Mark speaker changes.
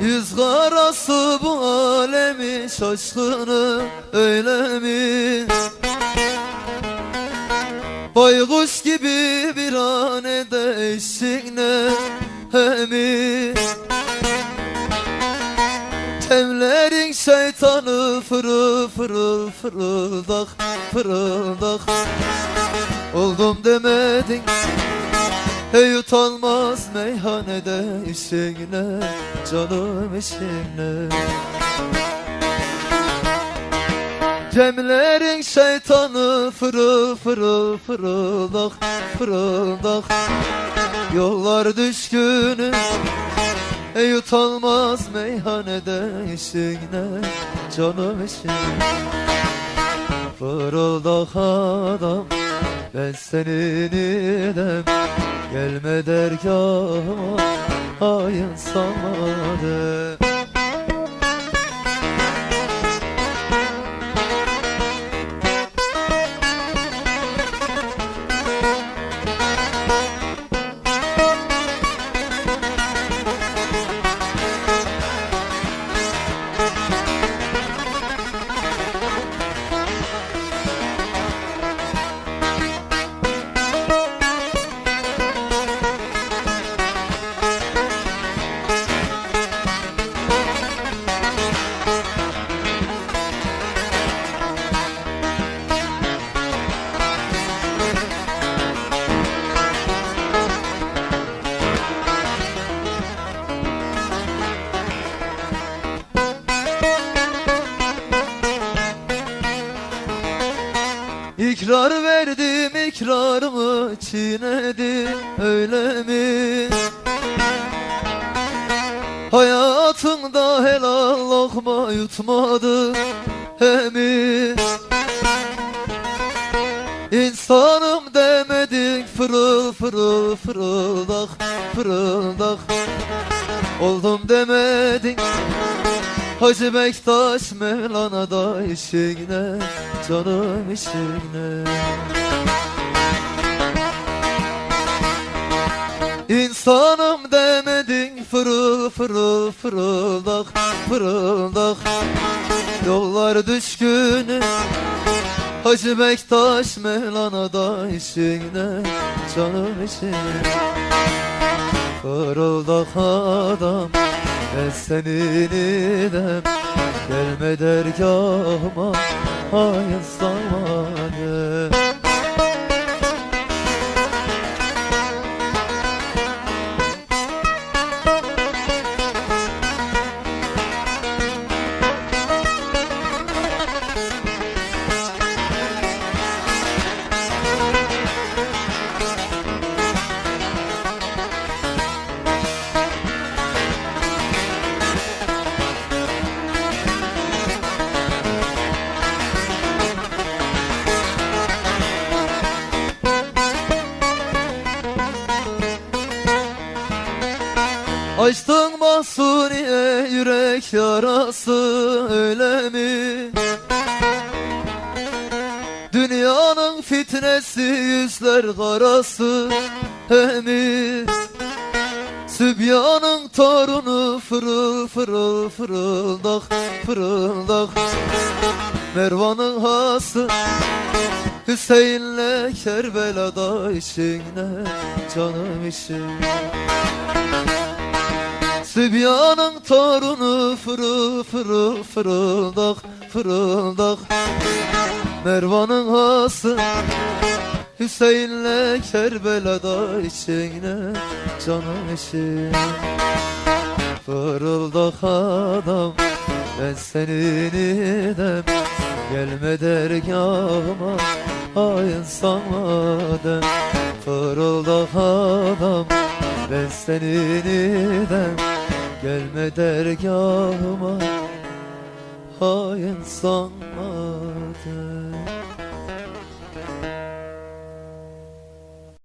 Speaker 1: Yüzgarası bu alemi şaşkını öyle mi? Baykuş gibi bir hanede eşinle hemi Temlerin şeytanı fırıl fırıl fırıldak fırıldak Oldum demedin Hey utanmaz meyhanede işine Canım işine. Cemlerin şeytanı fırıl fırıl fırıldak fırıldak. Yollar düşkünü Ey utanmaz meyhanede işine Canım işine. Fırıldak adam Ben senin idem Gelme dergahıma Hain sanmadım İkrar verdim ikrarımı çiğnedim öyle mi? Hayatında helal lokma yutmadı he mi? İnsanım demedin fırıl fırıl fırıldak fırıldak Oldum demedin Hacı Bektaş Mevlana'da işine Canım işine. İnsanım demedin fırıl fırıl fırıldak fırıldak. Yollar düşkünü Hacı Bektaş Mevlana'da işine Canım işine. Fırıldak adam ben senin idem Gelme dergahıma Hain zamanı Açtın mahsuniye yürek yarası öyle mi? Dünyanın fitnesi yüzler karası he mi? Sübyanın torunu fırıl fırıl fırıldak fırıldak Mervan'ın hası Hüseyin'le Kerbela'da işine canım işine Sübyanın torunu fırıl fırıl fırıldak fırıldak. Mervan'ın hası Hüseyin'le Kerbela'da işine canım işine Fırıldak adam ben senin idem Gelme dergahıma hain sanmadım Fırıldak adam ben senin idem Gelme dergahıma hain sanmadım